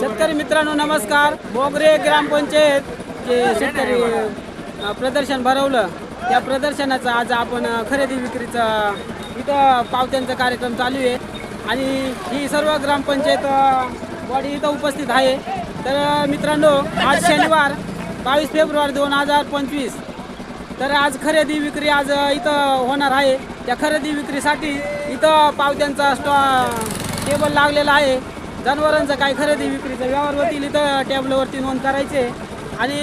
शेतकरी मित्रांनो नमस्कार. बोगरे ग्रामपंचायत जे शेतकरी प्रदर्शन भरवलं. त्या प्रदर्शनाचं आज आपण खरेदी विक्रीचा इथं पावत्यांचा कार्यक्रम चालू आहे. आणि ही सर्व ग्रामपंचायत बॉडी इथं उपस्थित आहे. तर मित्रांनो आज शनिवार बावीस फेब्रुवारी दोन हजार पंचवीस. तर आज खरेदी विक्री आज इथं होणार आहे. त्या खरेदी विक्रीसाठी इथं पावत्यांचा स्टॉ टेबल लागलेला आहे. जनावरांचं काय खरेदी विक्रीचं? व्यवहार होतील इथं टेबलवरती नोंद करायचे. आणि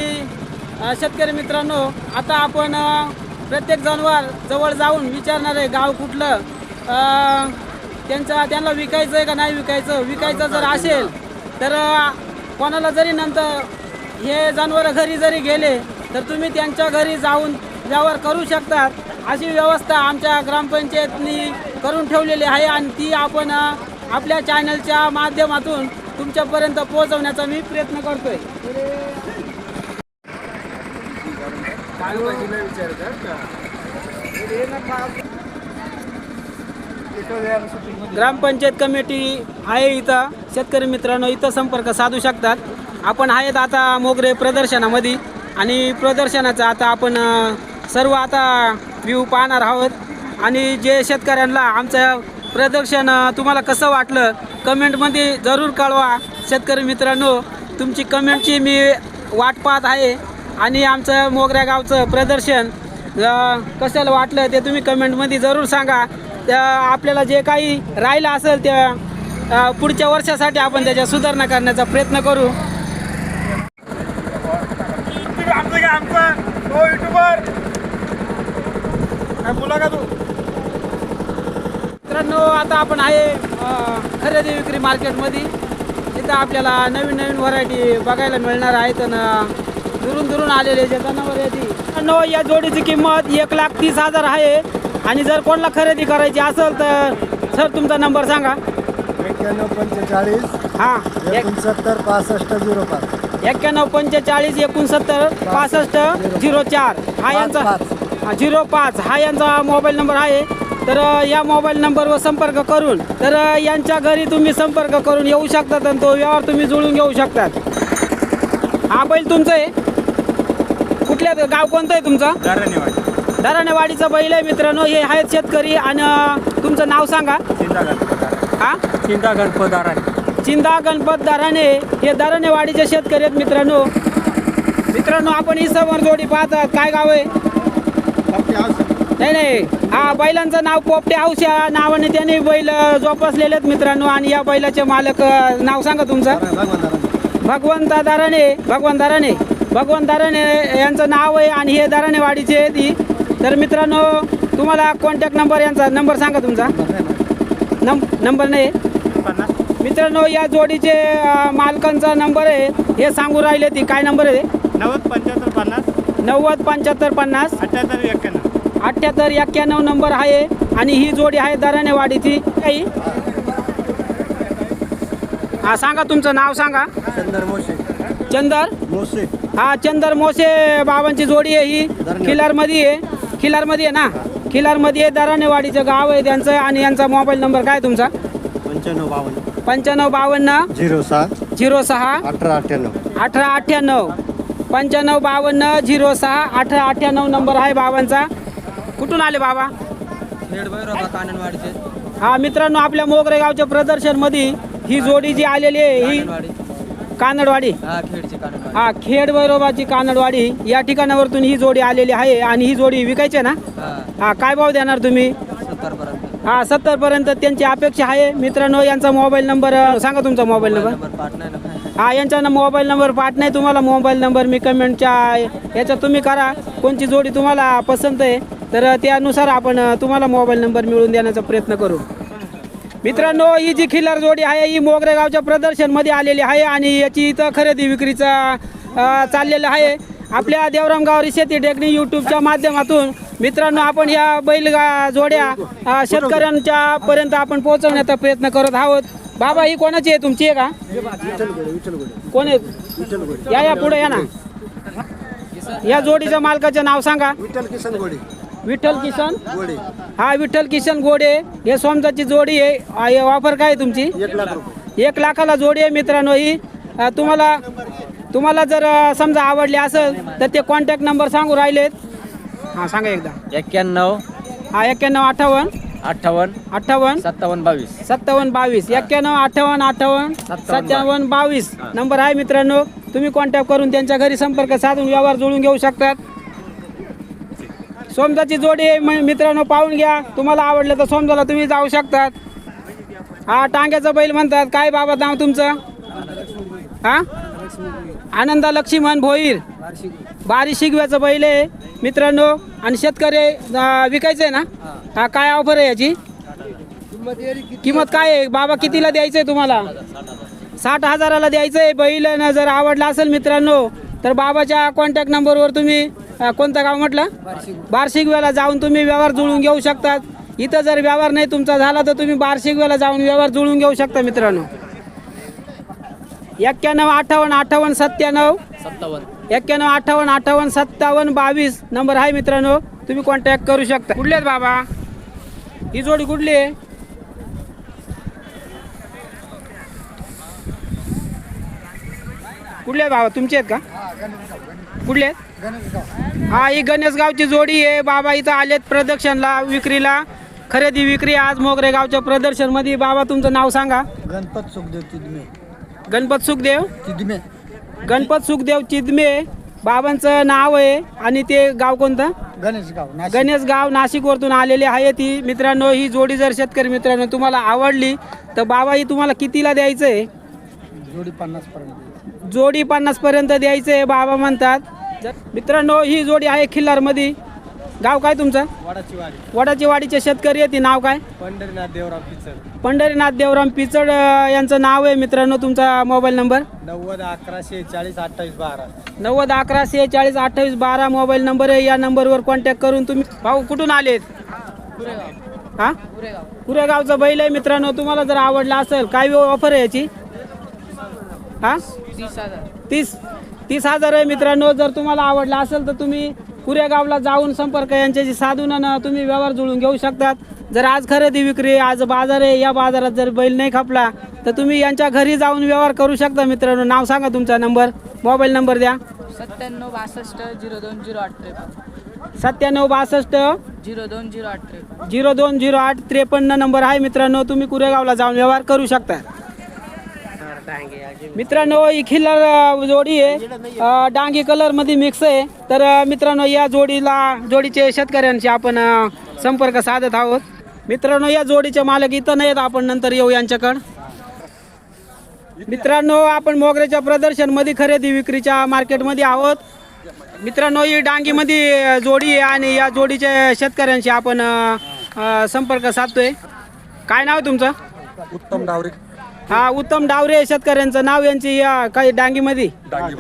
शेतकरी मित्रांनो आता आपण प्रत्येक जनावर जवळ जाऊन विचारणार आहे गाव कुठलं? त्यांचा त्यांना विकायचं आहे का नाही विकायचं? विकायचं जर असेल तर कोणाला जरी नंतर हे जनावरं घरी जरी गेले तर तुम्ही त्यांच्या घरी जाऊन व्यवहार करू शकतात. अशी व्यवस्था आमच्या ग्रामपंचायतनी करून ठेवलेली आहे आणि ती आपण आपल्या चॅनलच्या माध्यमातून तुमच्यापर्यंत पोहोचवण्याचा मी प्रयत्न करतोय. ग्रामपंचायत कमिटी आहे इथं. शेतकरी मित्रांनो इथं संपर्क साधू शकतात. आपण आहेत आता मोगरे प्रदर्शनामध्ये आणि प्रदर्शनाचं आता आपण सर्व आता व्ह्यू पाहणार आहोत. आणि जे शेतकऱ्यांना आमचं प्रदर्शन तुम्हाला कसं वाटलं? कमेंटमध्ये जरूर कळवा. शेतकरी मित्रांनो तुमची कमेंटची मी वाट पाहत आहे. आणि आमचं मोगऱ्या गावचं प्रदर्शन कशाला वाटलं ते तुम्ही कमेंटमध्ये जरूर सांगा. त्या आपल्याला जे काही राहिलं असेल त्या पुढच्या वर्षासाठी आपण त्याच्या सुधारणा करण्याचा प्रयत्न करू. आमचं आमचं तो युट्यूबर काय बोला का तू? मित्रांनो आता आपण आहे खरेदी विक्री मार्केटमध्ये. तिथं आपल्याला नवीन नवीन व्हरायटी बघायला मिळणार आहेत दुरून दुरून आलेले जे जनावर आहे मित्रांनो या जोडीची किंमत एक लाख तीस हजार आहे. आणि जर कोणाला खरेदी करायची असेल तर सर तुमचा नंबर सांगा. एक्क्याण्णव पंचेचाळीस हां एक एकोणसत्तर पासष्ट झिरो पाच. एक्क्याण्णव पंचेचाळीस एकोणसत्तर पासष्ट झिरो चार. हा यांचा. हा, झिरो पाच. हा यांचा मोबाईल नंबर आहे. तर या मोबाईल नंबरवर संपर्क करून तर यांच्या घरी तुम्ही संपर्क करून येऊ शकतात आणि तो व्यवहार तुम्ही जुळून घेऊ शकतात. हा बैल तुमचं आहे? कुठल्या गाव कोणतं आहे तुमचं? धन्यवाद धराणेवाडीचा बैल आहे मित्रांनो हे आहेत शेतकरी आणि तुमचं नाव सांगा. चिंता गणपत हा? चिंता गणपत दाराने चिंता गणपत दाराने हे दारानेवाडीचे शेतकरी आहेत मित्रांनो. मित्रांनो आपण ही समोर जोडी पाहतात. काय गाव आहे? नाही नाही. हा बैलांचं नाव पोपटे औषा नावाने त्यांनी बैल जोपासलेले आहेत मित्रांनो. आणि या बैलाचे मालक नाव सांगा तुमचं. भगवंत दाराने भगवान दाराने भगवान दाराने यांचं नाव आहे आणि हे दारानेवाडीचे आहेत ही तर मित्रांनो तुम्हाला कॉन्टॅक्ट नंबर यांचा नंबर सांगा तुमचा. नंबर नाही. मित्रांनो या जोडीचे मालकांचा नंबर आहे. हे सांगू राहिले ती. काय नंबर आहे? नव्वद पंच्याहत्तर पन्नास. नव्वद पंच्याहत्तर पन्नास. अठ्याहत्तर एक्क्याण्णव अठ्ठ्याहत्तर एक्क्याण्णव नंबर आहे आणि ही जोडी आहे दरानेवाडीची काही हा सांगा तुमचं नाव सांगा. चंदर मोशे चंदर? मोसे. हा चंदर मोसे बाबांची जोडी आहे ही. खिलारमध्ये आहे. खिलारमध्ये आहे ना? खिलारमध्ये आहे दरानेवाडीचं गाव आहे त्यांचं आणि यांचा मोबाईल नंबर काय तुमचा? पंच्याण्णव बावन्न. पंच्याण्णव बावन्न. झिरो सहा. झिरो सहा. अठरा अठ्ठ्याण्णव. अठरा अठ्ठ्याण्णव. पंच्याण्णव बावन्न झिरो सहा अठरा अठ्ठ्याण्णव नंबर आहे बाबांचा. कुठून आले बाबा? हा मित्रांनो आपल्या मोगरे गावच्या प्रदर्शनमध्ये ही जोडी जी आलेली आहे ही कानडवाडी हा खेड भैरोबाची कानडवाडी या ठिकाणावरतून ही जोडी आलेली आहे आणि ही जोडी विकायची आहे ना? हा. काय भाव देणार तुम्ही? हा सत्तर पर्यंत त्यांची अपेक्षा आहे. मित्रांनो यांचा मोबाईल नंबर सांगा तुमचा मोबाईल नंबर. हा यांचा न- मोबाईल नंबर पाठ नाही. तुम्हाला मोबाईल नंबर मी कमेंटच्या याच्यात तुम्ही करा. कोणची जोडी तुम्हाला पसंत आहे तर त्यानुसार आपण तुम्हाला मोबाईल नंबर मिळवून देण्याचा प्रयत्न करू. मित्रांनो ही जी खिल्लार जोडी आहे ही मोगरे गावच्या प्रदर्शनमध्ये आलेली आहे आणि याची इथं खरेदी विक्रीचा चाललेलं आहे. आपल्या देवरामगावरी शेती टेकणी यूट्यूबच्या माध्यमातून मित्रांनो आपण या बैलगा जोड्या शेतकऱ्यांच्या पर्यंत आपण पोहोचवण्याचा प्रयत्न करत आहोत. बाबा ही कोणाची आहे? तुमची आहे का? कोण आहे? या या पुढे या ना. या जोडीच्या मालकाचं नाव सांगा. विठ्ठल किसन गोडी. विठ्ठल किशन गोडे हा विठ्ठल किशन गोडे. हे सोमजाची जोडी आहे. आ, हे ऑफर काय आहे तुमची? एक लाख रुपये. एक लाखाला जोडी आहे मित्रांनो ही. अ, तुम्हाला तुम्हाला जर अ, समजा आवडली असेल तर ते कॉन्टॅक्ट नंबर सांगू राहिलेत. हां सांगा एकदा. एक्क्याण्णव हा एक्क्याण्णव अठ्ठावन्न. अठ्ठावन्न अठ्ठावन्न. सत्तावन्न बावीस. सत्तावन्न बावीस. एक्क्याण्णव अठ्ठावन्न अठ्ठावन्न सत्तावन्न बावीस. नंबर आहे मित्रांनो. तुम्ही कॉन्टॅक्ट करून त्यांच्या घरी संपर्क साधून व्यवहार जुळून घेऊ शकतात. सोमजाची जोडी आहे म- मित्रांनो पाहून घ्या. तुम्हाला आवडलं तर सोमजाला तुम्ही जाऊ शकतात. हा टांग्याचं बैल म्हणतात. काय बाबा नाव तुमचं? हा? आनंदा लक्ष्मण भोईर. बारी शिगव्याचं बैल आहे मित्रांनो. आणि शेतकरी विकायचं आहे ना? हा काय ऑफर आहे याची? किंमत काय आहे? बाबा कितीला द्यायचं आहे तुम्हाला? साठ हजाराला द्यायचं आहे बैल जर आवडला असेल मित्रांनो तर बाबाच्या कॉन्टॅक्ट नंबरवर तुम्ही अं, कोणतं गाव म्हटलं? बार्शिकव्याला जाऊन तुम्ही व्यवहार जुळून घेऊ शकतात. इथं जर व्यवहार नाही तुमचा झाला तर तुम्ही बार्शिकव्याला जाऊन व्यवहार जुळून घेऊ शकता मित्रांनो. एक्क्याण्णव अठ्ठावन्न अठ्ठावन्न सत्त्याण्णव. सत्तावन्न. एक्क्याण्णव अठ्ठावन्न अठ्ठावन्न सत्तावन्न बावीस नंबर आहे मित्रांनो. तुम्ही कॉन्टॅक्ट करू शकता. कुठले आहेत बाबा? ही जोडी कुठली आहे? कुठले आहेत बाबा? तुमचे आहेत का? कुठले आहेत? हा ही गणेशगावची जोडी आहे. बाबा इथं आलेत प्रदर्शनला विक्रीला. खरेदी विक्री आज मोगरे गावच्या प्रदर्शनमध्ये बाबा तुमचं नाव सांगा. गणपत सुखदेव चिदमे. गणपत सुखदेव? चिदमे. गणपत सुखदेव चिदमे. बाबांचं नाव आहे. आणि ते गाव कोणतं? गणेशगाव नाशिक. गणेश गाव नाशिकवरतून आलेले आहे ती मित्रांनो ही जोडी जर शेतकरी मित्रांनो तुम्हाला आवडली तर बाबा ही तुम्हाला कितीला द्यायचं आहे जोडी पन्नास पर्यंत जोडी पन्नास पर्यंत द्यायचं आहे बाबा म्हणतात. मित्रांनो ही जोडी आहे खिल्लारमध्ये गाव काय तुमचं? वाडाची वाडी वडाची वाडीचे शेतकरी आहे ती नाव काय? पंढरीनाथ देवराव पिचर पंढरीनाथ देवराम पिचड यांचं नाव आहे मित्रांनो तुमचा मोबाईल नंबर? नव्वद अकराशे चाळीस अठ्ठावीस बारा. नव्वद अकरा चाळीस अठ्ठावीस बारा मोबाईल नंबर आहे. या नंबरवर कॉन्टॅक्ट करून तुम्ही भाऊ कुठून आलेत? हा? कुरेगावचा बैल आहे मित्रांनो तुम्हाला जर आवडला असेल काय ऑफर आहे याची? हा? तीस? तीस हजार आहे मित्रांनो जर तुम्हाला आवडला असेल तर तुम्ही कुरेगावला जाऊन संपर्क यांच्याशी साधून तुम्ही व्यवहार जुळून घेऊ शकतात. जर आज खरेदी विक्री आज बाजार आहे या बाजारात जर बैल नाही खपला तर तुम्ही यांच्या घरी जाऊन व्यवहार करू शकता मित्रांनो. नाव सांगा तुमचा नंबर. मोबाईल नंबर द्या. सत्त्याण्णव बासष्ट झिरो दोन झिरो आठ त्रेपन्न. सत्त्याण्णव बासष्ट झिरो दोन झिरो आठ त्रेपन्न. झिरो दोन झिरो आठ त्रेपन्न नंबर आहे मित्रांनो. तुम्ही कुरेगावला जाऊन व्यवहार करू शकता. मित्रांनो ही खिल्लर जोडी आहे. डांगी कलरमध्ये मिक्स आहे. तर मित्रांनो या जोडीला जोडीचे शेतकऱ्यांशी आपण संपर्क साधत आहोत. मित्रांनो या जोडीचे मालक इथं नाहीत. आपण नंतर येऊ यांच्याकडं. मित्रांनो आपण मोगऱ्याच्या प्रदर्शनमध्ये खरेदी विक्रीच्या मार्केटमध्ये आहोत. मित्रांनो ही डांगीमध्ये जोडी आहे आणि या जोडीच्या शेतकऱ्यांशी आपण संपर्क साधतोय. काय नाव आहे तुमचं? उत्तम डावरे. हा उत्तम डावरे शेतकऱ्यांचं. नाव यांची या काही डांगीमध्ये?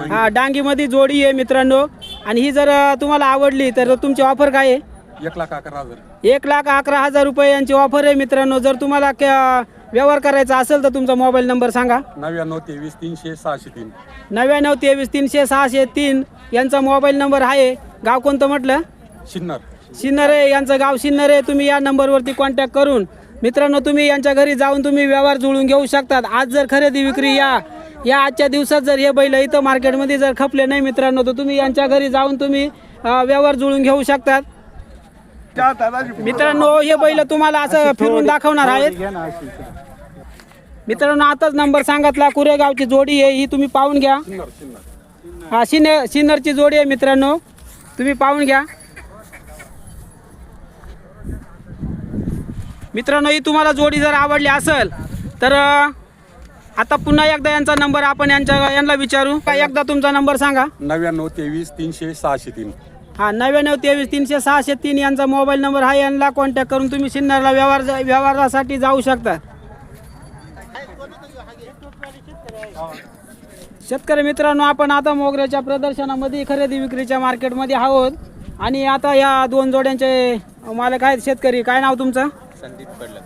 हा डांगीमध्ये जोडी आहे मित्रांनो. आणि ही जर तुम्हाला आवडली तर तुमची ऑफर काय आहे? एक लाख अकरा हजार. एक लाख अकरा हजार रुपये यांची ऑफर आहे मित्रांनो. जर तुम्हाला क- व्यवहार करायचा असेल तर तुमचा मोबाईल नंबर सांगा. नव्याण्णव तेवीस तीनशे सहाशे तीन. नव्याण्णव तेवीस तीनशे सहाशे तीन यांचा मोबाईल नंबर आहे. गाव कोणतं म्हटलं? शिन्नर. सिन्नरे यांचं गाव सिन्नरे तुम्ही या नंबरवरती कॉन्टॅक्ट करून मित्रांनो तुम्ही यांच्या घरी जाऊन तुम्ही व्यवहार जुळून घेऊ शकतात. आज जर खरेदी विक्री या या आजच्या दिवसात जर हे बैल इथं मार्केटमध्ये जर खपले नाही मित्रांनो तर तुम्ही यांच्या घरी जाऊन तुम्ही व्यवहार जुळून घेऊ शकतात. मित्रांनो हे बैल तुम्हाला असं फिरून दाखवणार आहेत. मित्रांनो आताच नंबर सांगितला कुरेगावची जोडी आहे ही तुम्ही पाहून घ्या. हा सिन्नर सिन्नरची जोडी आहे मित्रांनो तुम्ही पाहून घ्या. मित्रांनो ही तुम्हाला जोडी जर आवडली असेल तर आता पुन्हा एकदा यांचा नंबर आपण यांच्या यांना विचारू. का एकदा तुमचा नंबर सांगा? नव्याण्णव तेवीस तीनशे सहाशे तीन. हा नव्याण्णव तेवीस तीनशे सहाशे तीन यांचा मोबाईल नंबर हा यांना कॉन्टॅक्ट करून तुम्ही सिन्नरला व्यवहार व्यवहारासाठी जाऊ शकता. शेतकरी मित्रांनो आपण आता मोगऱ्याच्या प्रदर्शनामध्ये खरेदी विक्रीच्या मार्केटमध्ये आहोत. आणि आता या दोन जोड्यांचे मालक आहेत शेतकरी. काय नाव तुमचं? संदीप कडलक.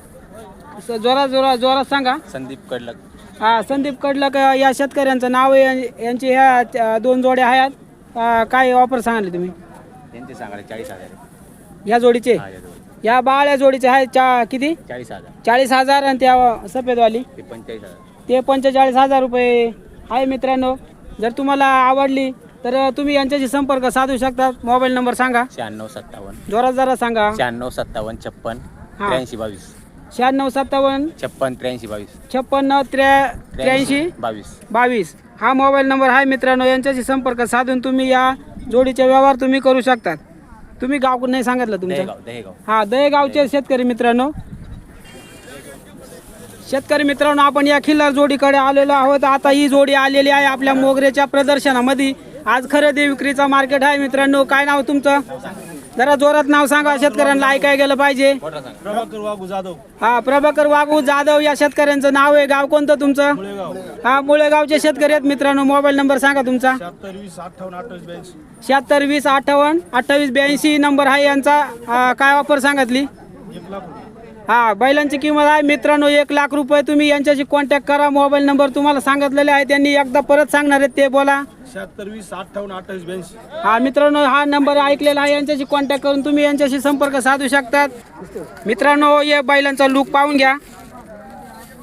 स- जोरात जोरात जोरात सांगा. संदीप कडलक. हा संदीप कडलक अ, या शेतकऱ्यांचं नाव आहे यां- यांची ह्या अ, दोन जोड्या आहेत. अ, काय ऑफर सांगितली तुम्ही? सांगायला चाळीस हजार या जोडीचे? हा, या दोन. या बाळ्या जोडीचे आहे चा किती? चाळीस हजार. चाळीस हजार आणि त्या सफेदवाली. ते पंचेचाळीस हजार. ते पंचेचाळीस हजार रुपये आहे मित्रांनो. जर तुम्हाला आवडली तर तुम्ही यांच्याशी संपर्क साधू शकता. मोबाईल नंबर सांगा. शहाण्णव सत्तावन्न. जोरात जरा सांगा. शहाण्णव सत्तावन्न छप्पन. हा. त्र्याऐंशी बावीस. शहाण्णव सत्तावन्न. छप्पन त्र्याऐंशी बावीस. छप्पन्न त्र्या त्र्याऐंशी बावीस. बावीस. हा मोबाईल नंबर आहे मित्रांनो. यांच्याशी संपर्क साधून तुम्ही या जोडीचे व्यवहार तुम्ही करू शकतात. तुम्ही गाव नाही सांगितलं तुमचं? दहेगाव दहेगाव. हा दहेगावचे शेतकरी मित्रांनो. शेतकरी मित्रांनो आपण या खिल्लार जोडीकडे आलेलो आहोत. आता ही जोडी आलेली आहे आपल्या मोगरेच्या प्रदर्शनामध्ये. आज खरेदी विक्रीचा मार्केट आहे मित्रांनो. काय नाव तुमचं? जरा जोरात नाव सांगा शेतकऱ्यांना ऐकाय गेलं पाहिजे. प्रभाकर वाघू जाधव हा प्रभाकर वाघू जाधव या शेतकऱ्यांचं नाव आहे. गाव कोणतं तुमचं? हा मुळेगावचे शेतकरी आहेत मित्रांनो. मोबाईल नंबर सांगा तुमचा. शहात्तर वीस अठ्ठावन्न अठ्ठावीस ब्याऐंशी नंबर आहे यांचा. काय ऑफर सांगितली? हा बैलांची किंमत आहे. मित्रांनो एक लाख रुपये तुम्ही यांच्याशी कॉन्टॅक्ट करा. मोबाईल नंबर तुम्हाला सांगितलेले आहे. त्यांनी एकदा परत सांगणार आहेत ते बोला. शहात्तर वीस अठ्ठावन्न अठ्ठावीस ब्याऐंशी. हा मित्रांनो हा नंबर ऐकलेला आहे. यांच्याशी कॉन्टॅक्ट करून तुम्ही यांच्याशी संपर्क साधू शकतात. मित्रांनो या बैलांचा लुक पाहून घ्या.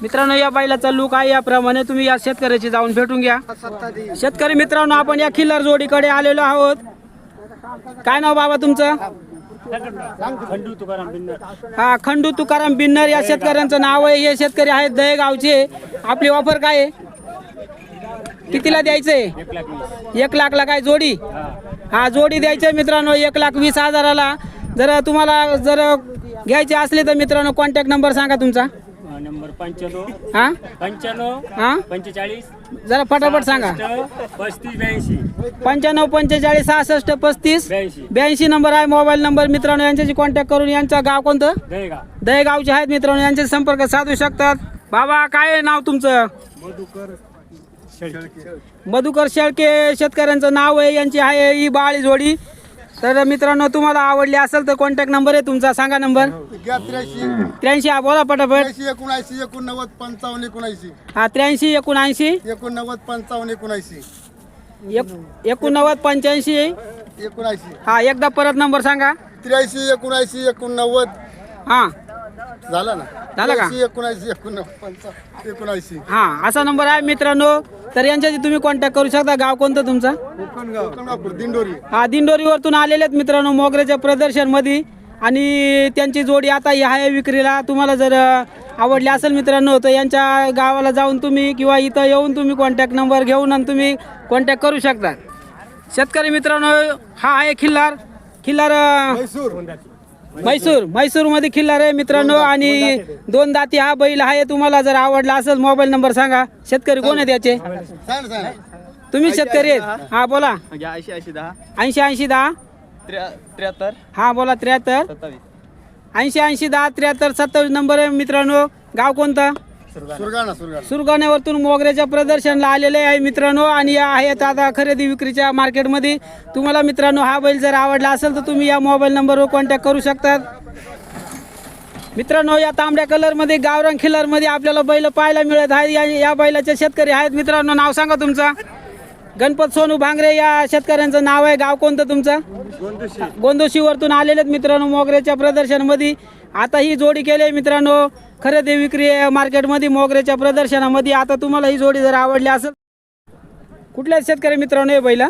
मित्रांनो या बैलाचा लुक आहे. याप्रमाणे तुम्ही या शेतकऱ्याची जाऊन भेटून घ्या. शेतकरी मित्रांनो आपण या खिल्लार जोडीकडे आलेलो आहोत. काय नाव बाबा तुमचं? हा खंडू तुकाराम बिन्नर या शेतकऱ्यांचं नाव आहे. हे शेतकरी आहेत दहेगावचे आपली ऑफर काय आहे? कितीला द्यायचंय? एक लाखला काय जोडी? हा जोडी द्यायची मित्रांनो एक लाख वीस हजाराला. जर तुम्हाला जर घ्यायचे असले तर मित्रांनो कॉन्टॅक्ट नंबर सांगा तुमचा. नंबर पंच्याण्णव. हा? पंच्याण्णव. हा? पंचेचाळीस. जरा फटाफट सांगा. पस्तीस ब्याऐंशी. पंच्याण्णव पंचेचाळीस सहासष्ट पस्तीस ब्याऐंशी. ब्याऐंशी नंबर आहे मोबाईल नंबर. मित्रांनो यांच्याशी कॉन्टॅक्ट करून यांचं गाव कोणतं? दहेगाव. दहेगावचे आहेत मित्रांनो यांचे संपर्क साधू शकतात. बाबा काय आहे नाव तुमचं? मधुकर शेळके शेतकऱ्यांचं नाव आहे यांची आहे ही बाळी जोडी. तर मित्रांनो तुम्हाला आवडली असेल तर कॉन्टॅक्ट नंबर आहे तुमचा. सांगा नंबर त्र्याऐंशी. त्र्याऐंशी. हा बोला पटापट. त्र्याऐंशी एकोणऐंशी एकोणनव्वद पंचावन्न एकोणऐंशी. हा त्र्याऐंशी एकोणऐंशी. एकोणनव्वद पंचावन्न एकोणऐंशी. एक एकोणनव्वद पंच्याऐंशी. एकोणऐंशी. हा एकदा परत नंबर सांगा. त्र्याऐंशी एकोणऐंशी एकोणनव्वद. हा. झाला ना? झाला का? एकोणऐंशी एकोणनव्वद पंचा एकोणऐंशी. हा असा नंबर आहे मित्रांनो. तर यांच्याशी तुम्ही कॉन्टॅक्ट करू शकता. गाव कोणतं तुमचं? कोकणगाव. कोकणगाव दिंडोरी. हा दिंडोरीवरतून आलेले आहेत मित्रांनो मोगऱ्याच्या प्रदर्शनमध्ये. आणि त्यांची जोडी आता ही आहे विक्रीला. तुम्हाला जर अ, आवडली असेल मित्रांनो तर यांच्या गावाला जाऊन तुम्ही किंवा इथं येऊन तुम्ही कॉन्टॅक्ट नंबर घेऊन आणि तुम्ही कॉन्टॅक्ट करू शकता. शेतकरी मित्रांनो हा आहे खिल्लार. खिल्लार अ, मैसूर म्हैसूर म्हैसूरमध्ये खिल्लार आहे मित्रांनो आणि दोन दाती हा बैल आहे तुम्हाला जर आवडला असेल मोबाईल नंबर सांगा. शेतकरी कोण आहेत याचे. तुम्ही शेतकरी आहेत? हा बोला. ऐंशी ऐंशी दहा. ऐंशी ऐंशी दहा. त्र्याहत्तर. हा बोला त्र्याहत्तर. ऐंशी ऐंशी दहा त्र्याहत्तर सत्तावीस नंबर आहे मित्रांनो. गाव कोणतं? सुरगाणा. सुरगाणा सुरगाण्यावरतून मोगऱ्याच्या प्रदर्शनला आलेले आहे मित्रांनो आणि या आहेत आता खरेदी विक्रीच्या मार्केटमध्ये. तुम्हाला मित्रांनो हा बैल जर आवडला असेल तर तुम्ही या मोबाईल नंबरवर कॉन्टॅक्ट करू शकतात. मित्रांनो या तांबड्या कलरमध्ये गावरंग खिलरमध्ये आपल्याला बैल पाहायला मिळत आहे या या बैलाचे शेतकरी आहेत. मित्रांनो नाव सांगा तुमचं. गणपत सोनू भांगरे या शेतकऱ्यांचं नाव आहे. गाव कोणतं तुमचं? गोंदोशीवरतून आलेले आहेत मित्रांनो मोगऱ्याच्या प्रदर्शनामध्ये. आता ही जोडी केली आहे मित्रांनो. खरेदी विक्री मार्केटमध्ये मोगऱ्याच्या प्रदर्शनामध्ये. आता तुम्हाला ही जोडी जर आवडली असेल. कुठल्या शेतकरी मित्रांनो हे बैला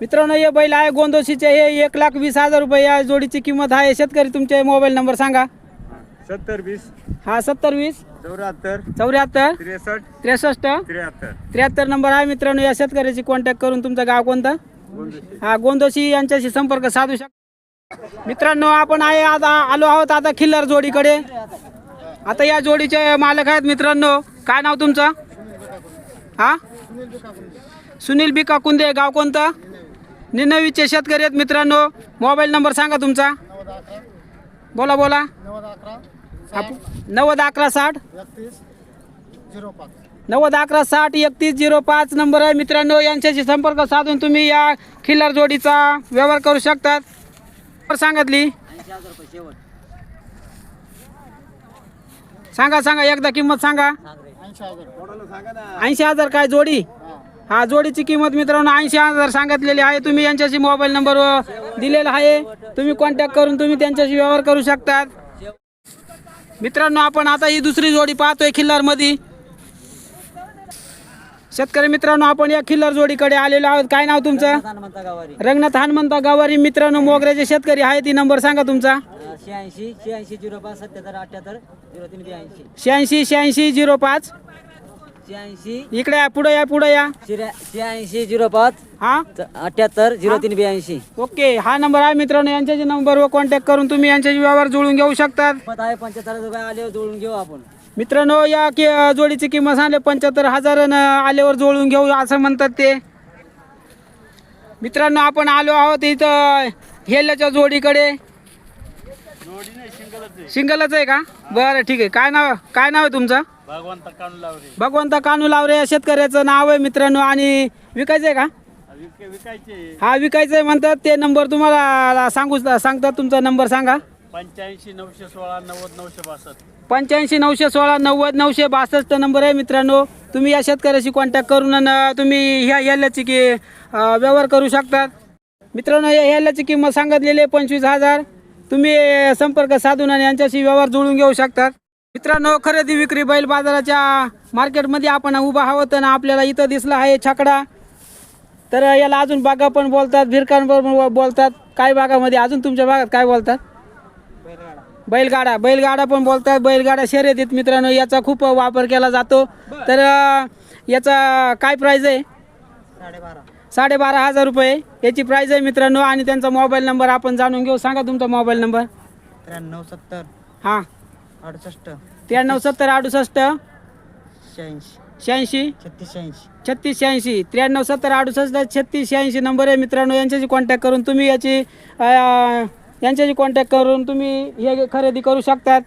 मित्रांनो हे बैल आहे गोंदोशीचे. हे एक लाख वीस हजार रुपये या जोडीची किंमत आहे. शेतकरी तुमचे मोबाईल नंबर सांगा. सत्तर वीस. हा सत्तर वीस. चौऱ्याहत्तर. चौऱ्याहत्तर. त्रेसष्ट. त्रेसष्ट. त्र्याहत्तर. त्र्याहत्तर नंबर आहे मित्रांनो. या शेतकऱ्याची कॉन्टॅक्ट करून तुमचं गाव कोणतं? हा गोंदोशी यांच्याशी संपर्क साधू शकता मित्रांनो आपण आहे आता आलो आहोत आता खिल्लार जोडीकडे. आता या जोडीचे मालक आहेत मित्रांनो. काय नाव तुमचं? हा? सुनील बिका कुंदे गाव कोणतं? निनवीचे शेतकरी आहेत मित्रांनो. मोबाईल नंबर सांगा तुमचा. बोला बोला. नव्वद अकरा साठ. नव्वद अकरा साठ एकतीस झिरो पाच नंबर आहे मित्रांनो. यांच्याशी संपर्क साधून तुम्ही या खिल्लार जोडीचा व्यवहार करू शकतात. सांगितली? सांगा सांगा एकदा किंमत सांगा. ऐंशी हजार काय जोडी? हा जोडीची किंमत मित्रांनो ऐंशी हजार सांगितलेली आहे. तुम्ही यांच्याशी मोबाईल नंबर दिलेला आहे. तुम्ही कॉन्टॅक्ट करून तुम्ही त्यांच्याशी व्यवहार करू शकतात. मित्रांनो आपण आता ही दुसरी जोडी पाहतोय खिल्लारमध्ये. शेतकरी मित्रांनो आपण या खिल्लार जोडीकडे आलेलो आहोत. काय नाव तुमचं? रंगनाथ हनुमंता गावारी. मित्रांनो मोगऱ्याचे शेतकरी आहे ती नंबर सांगा तुमचा. शहाऐंशी शहाऐंशी झिरो पाच सत्याहत्तर अठ्याहत्तर झिरो तीन ब्याऐंशी. शहाऐंशी शहाऐंशी झिरो पाच. शहाऐंशी. इकडे या पुढे या पुढे या. शहाऐंशी झिरो पाच. हा? अठ्याहत्तर झिरो तीन ब्याऐंशी. ओके हा नंबर आहे मित्रांनो. यांच्याशी नंबरवर कॉन्टॅक्ट करून तुम्ही यांच्याशी व्यवहार जुळून घेऊ शकतात. आहे पंच्याहत्तर रुपये आले जोडून घेऊ आपण. मित्रांनो या कि जोडीची किंमत सांगले पंच्याहत्तर हजार आल्यावर जुळून घेऊ असं म्हणतात ते. मित्रांनो आपण आलो आहोत इथं हेल्याच्या जोडीकडे. सिंगलच आहे का? बरं ठीक आहे. काय नाव काय नाव आहे तुमचं? भगवंत काढून लावले भगवंत कानू लावरे या शेतकऱ्याचं नाव आहे मित्रांनो आणि विकायचं आहे का? विक विकायचे हा विकायचं म्हणतात. ते नंबर तुम्हाला सांगू सांगतात. तुमचा नंबर सांगा. पंच्याऐंशी नऊशे सोळा नव्वद नऊशे बासष्ट. पंच्याऐंशी नऊशे सोळा नव्वद नऊशे बासष्ट नंबर आहे मित्रांनो. तुम्ही या शेतकऱ्याशी कॉन्टॅक्ट करून अन तुम्ही ह्या याल्याची की व्यवहार करू शकतात. मित्रांनो या याल्याची किंमत सांगितलेली आहे पंचवीस हजार. तुम्ही संपर्क साधून आणि यांच्याशी व्यवहार जुळून घेऊ शकतात. मित्रांनो खरेदी विक्री बैल बाजाराच्या मार्केटमध्ये आपण उभा आहोत आणि आपल्याला इथं दिसला आहे छकडा. तर याला अजून बागा पण बोलतात भिरकांबरोबर बोलतात. काही भागामध्ये अजून तुमच्या भागात काय बोलतात? बैलगाडा. बैलगाडा पण बोलतात. बैलगाडा शर्यतीत मित्रांनो याचा खूप वापर केला जातो. तर याचा काय प्राईज आहे? साडेबारा. हजार रुपये. याची प्राईज आहे मित्रांनो आणि त्यांचा मोबाईल नंबर आपण जाणून घेऊ. सांगा तुमचा मोबाईल नंबर त्र्याण्णव सत्तर. हां. अडुसष्ट. त्र्याण्णव सत्तर अडुसष्ट. शहाऐंशी. शहाऐंशी. छत्तीस शहाऐंशी. छत्तीस शहाऐंशी. त्र्याण्णव सत्तर अडुसष्ट छत्तीस शहाऐंशी नंबर आहे मित्रांनो. यांच्याशी कॉन्टॅक्ट करून तुम्ही याची यांच्याशी कॉन्टॅक्ट करून तुम्ही हे खरेदी करू शकतात.